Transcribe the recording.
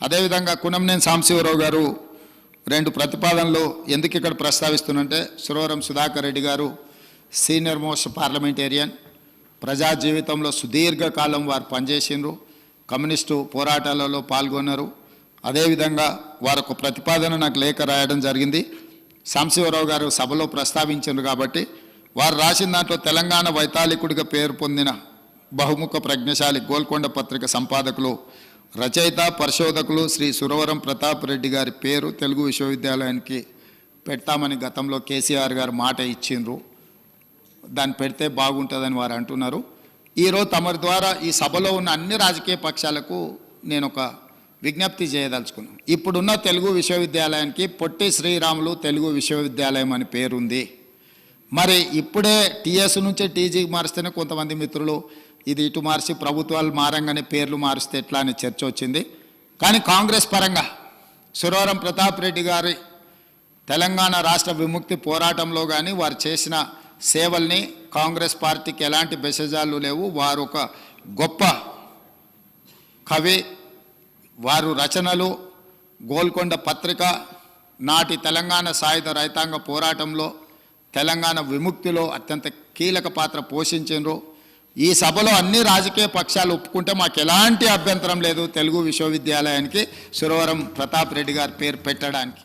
అదేవిధంగా కునంనేని సాంబశివరావు గారు రెండు ప్రతిపాదనలు ఎందుకు ఇక్కడ ప్రస్తావిస్తున్నంటే సురవరం సుధాకర్ రెడ్డి గారు సీనియర్ మోస్ట్ పార్లమెంటేరియన్ ప్రజా జీవితంలో సుదీర్ఘకాలం వారు పనిచేసిండ్రు కమ్యూనిస్టు పోరాటాలలో పాల్గొన్నారు. అదేవిధంగా వారు ఒక ప్రతిపాదన నాకు లేఖ రాయడం జరిగింది. సాంశివరావు గారు సభలో ప్రస్తావించారు కాబట్టి వారు రాసిన దాంట్లో తెలంగాణ వైతాళికుడిగా పేరు పొందిన బహుముఖ ప్రజ్ఞశాలి గోల్కొండ పత్రిక సంపాదకులు రచయిత పరిశోధకులు శ్రీ సురవరం ప్రతాప్ రెడ్డి గారి పేరు తెలుగు విశ్వవిద్యాలయానికి పెడతామని గతంలో కేసీఆర్ గారు మాట ఇచ్చిండ్రు. దాన్ని పెడితే బాగుంటుందని వారు అంటున్నారు. ఈరోజు తమరి ద్వారా ఈ సభలో ఉన్న అన్ని రాజకీయ పక్షాలకు నేను ఒక విజ్ఞప్తి చేయదలుచుకున్నాను. ఇప్పుడున్న తెలుగు విశ్వవిద్యాలయానికి పొట్టి శ్రీరాములు తెలుగు విశ్వవిద్యాలయం అని పేరుంది. మరి ఇప్పుడే టీఎస్ నుంచి టీజీకి మారిస్తేనే కొంతమంది మిత్రులు ఇది ఇటు మార్చి ప్రభుత్వాలు మారంగానే పేర్లు మారిస్తే ఎట్లా అని చర్చ వచ్చింది. కానీ కాంగ్రెస్ పరంగా సురవరం ప్రతాప్ రెడ్డి గారి తెలంగాణ రాష్ట్ర విముక్తి పోరాటంలో కానీ వారు చేసిన సేవల్ని కాంగ్రెస్ పార్టీకి ఎలాంటి బెసజాలు లేవు. వారు ఒక గొప్ప కవి వారు రచనలు గోల్కొండ పత్రిక నాటి తెలంగాణ సాయుధ రైతాంగ పోరాటంలో తెలంగాణ విముక్తిలో అత్యంత కీలక పాత్ర పోషించారు ఈ సభలో అన్ని రాజకీయ పక్షాలు ఒప్పుకుంటే మాకు ఎలాంటి అభ్యంతరం లేదు తెలుగు విశ్వవిద్యాలయానికి సురవరం ప్రతాప్ రెడ్డి గారి పేరు పెట్టడానికి.